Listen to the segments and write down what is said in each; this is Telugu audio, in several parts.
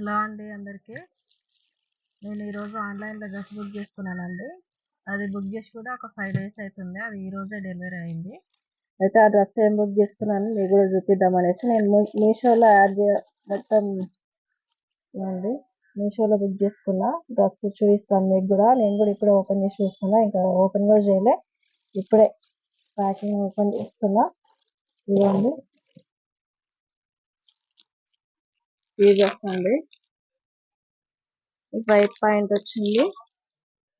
హలో అండి అందరికీ? నేను ఈరోజు ఆన్లైన్లో డ్రెస్ బుక్ చేసుకున్నానండి. అది బుక్ చేసి కూడా ఒక ఫైవ్ డేస్ అవుతుంది అది ఈరోజే డెలివరీ అయింది. అయితే ఆ డ్రెస్ ఏం బుక్ చేసుకున్నాను మీకు కూడా చూపిద్దాం అనేసి నేను మీషోలో యాడ్ మొత్తం అండి మీషోలో బుక్ చేసుకున్నా. డ్రెస్ చూపిస్తాను మీకు కూడా. నేను కూడా ఇప్పుడే ఓపెన్ చేసి చూస్తున్నా. ఇంకా ఓపెన్ కూడా చేయలే. ఇప్పుడే ప్యాకింగ్ ఓపెన్ చేస్తున్నా. ఇవ్వండి ఈ డ్రెస్ అండి వైట్ పాయింట్ వచ్చింది.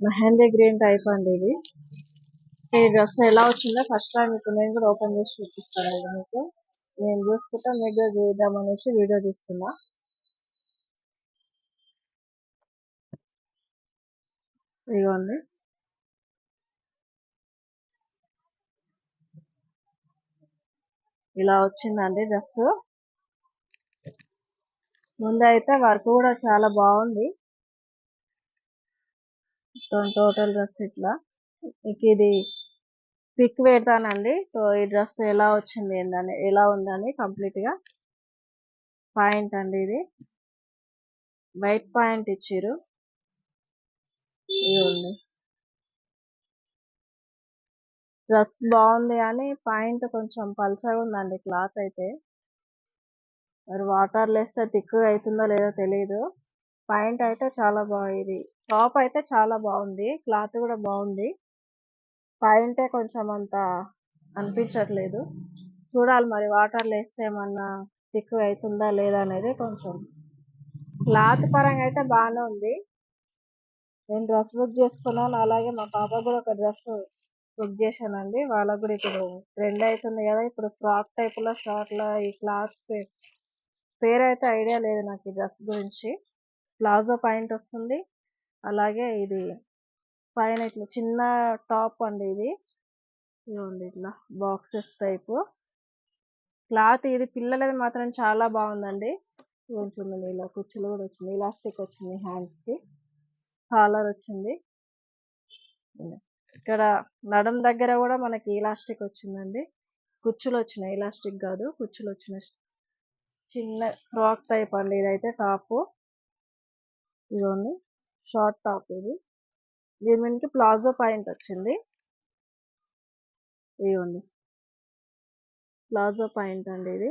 మెహందీ గ్రీన్ టైప్ అండి ఇది. ఈ డ్రెస్ ఎలా వచ్చిందో ఫస్ట్ టైం ఇప్పుడు నేను కూడా ఓపెన్ చేసి చూపిస్తాను మీకు. నేను చూసుకుంటా మీకు చూద్దాం అనేసి వీడియో తీస్తున్నా. ఇదిగోండి. ఇలా వచ్చిందండి డ్రెస్ ముందు అయితే వర్క్ కూడా చాలా బాగుంది. టోటల్ డ్రెస్ ఇట్లా. మీకు ఇది పిక్ పెడతానండి. సో ఈ డ్రెస్ ఎలా వచ్చింది ఏంటని ఎలా ఉందని కంప్లీట్గా పాయింట్ అండి ఇది. వైట్ పాయింట్ ఇచ్చారు ఇవ్వండి డ్రెస్ బాగుంది కానీ పాయింట్ కొంచెం పల్సగా ఉందండి క్లాత్ అయితే. మరి వాటర్ లెస్ థిక్గా అవుతుందో లేదో తెలియదు పాయింట్ అయితే చాలా బాగుంది టాప్ అయితే చాలా బాగుంది. క్లాత్ కూడా బాగుంది. పాయింటే కొంచెం అంత అనిపించట్లేదు. చూడాలి మరి వాటర్ వేస్తే ఏమన్నా తిక్కువ అవుతుందా లేదా అనేది కొంచెం. క్లాత్ పరంగా అయితే బాగానే ఉంది. నేను డ్రెస్ బుక్ చేసుకున్నాను. అలాగే మా పాప కూడా ఒక డ్రెస్ బుక్ చేశానండి. వాళ్ళకు కూడా ఇప్పుడు ట్రెండ్ అవుతుంది కదా. ఇప్పుడు ఫ్రాక్ టైప్లో షార్ట్లో ఈ క్లాత్ పేరు అయితే ఐడియా లేదు నాకు ఈ డ్రెస్ గురించి. ప్లాజో పాయింట్ వస్తుంది. అలాగే ఇది పైన ఇట్లా చిన్న టాప్ అండి ఇది. ఇదిగోండి ఇట్లా బాక్సెస్ టైపు. క్లాత్ ఇది పిల్లలది మాత్రం చాలా బాగుందండి. కొంచెం ఇలా కుచ్చులు కూడా వచ్చింది. ఇలాస్టిక్ వచ్చింది హ్యాండ్స్కి కాలర్ వచ్చింది. ఇక్కడ నడం దగ్గర కూడా మనకి ఇలాస్టిక్ వచ్చిందండి. కుచ్చులు వచ్చినాయి. ఇలాస్టిక్ కాదు కుచ్చులు వచ్చినాయి. చిన్న ఫ్రాక్ టైప్ అండి ఇదైతే టాప్. ఇదిగోండి షార్ట్ టాప్ ఇది. దీని మీదకి ప్లాజో పాయింట్ వచ్చింది. ఇదిగోండి ప్లాజో పాయింట్ అండి ఇది.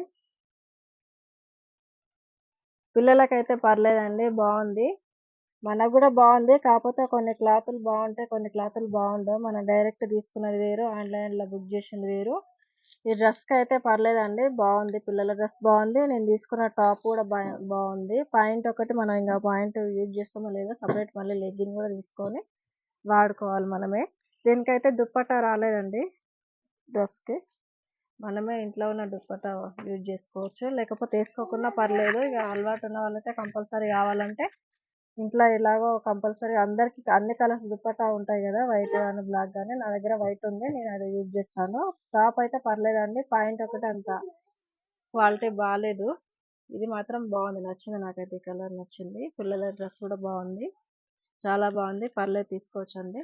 పిల్లలకైతే పర్లేదండి బాగుంది. మనకు కూడా బాగుంది కాకపోతే కొన్ని క్లాతులు బాగుంటాయి కొన్ని క్లాతులు బాగుండవు. మనం డైరెక్ట్ తీసుకున్నది వేరు ఆన్లైన్లో బుక్ చేసింది వేరు. ఈ డ్రెస్కి అయితే పర్లేదండి. బాగుంది. పిల్లల డ్రెస్ బాగుంది. నేను తీసుకున్న టాప్ కూడా బాగుంది. పాయింట్ ఒకటి మనం ఇంకా పాయింట్ యూజ్ చేస్తామో లేదో సపరేట్ మళ్ళీ లెగ్గిన్ కూడా తీసుకొని వాడుకోవాలి మనమే. దీనికైతే దుప్పట్టా రాలేదండి. డ్రెస్కి మనమే ఇంట్లో ఉన్న దుప్పట్టా యూజ్ చేసుకోవచ్చు. లేకపోతే వేసుకోకుండా పర్లేదు. ఇక అలవాటు ఉన్న వాళ్ళైతే కంపల్సరీ కావాలంటే ఇంట్లో ఎలాగో కంపల్సరీ అందరికి అన్ని కలర్స్ దుప్పట్టా ఉంటాయి కదా వైట్ కానీ బ్లాక్ కానీ నా దగ్గర వైట్ ఉంది నేను అది యూజ్ చేస్తాను. టాప్ అయితే పర్లేదండి పాయింట్ ఒకటి అంత క్వాలిటీ బాగాలేదు ఇది మాత్రం బాగుంది నచ్చింది నాకైతే ఈ కలర్ నచ్చింది. పిల్లల డ్రెస్ కూడా బాగుంది చాలా బాగుంది. పర్లేదు తీసుకోవచ్చండి.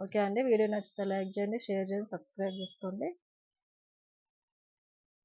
ఓకే అండి వీడియో నచ్చితే లైక్ చేయండి షేర్ చేయండి సబ్స్క్రైబ్ చేసుకోండి.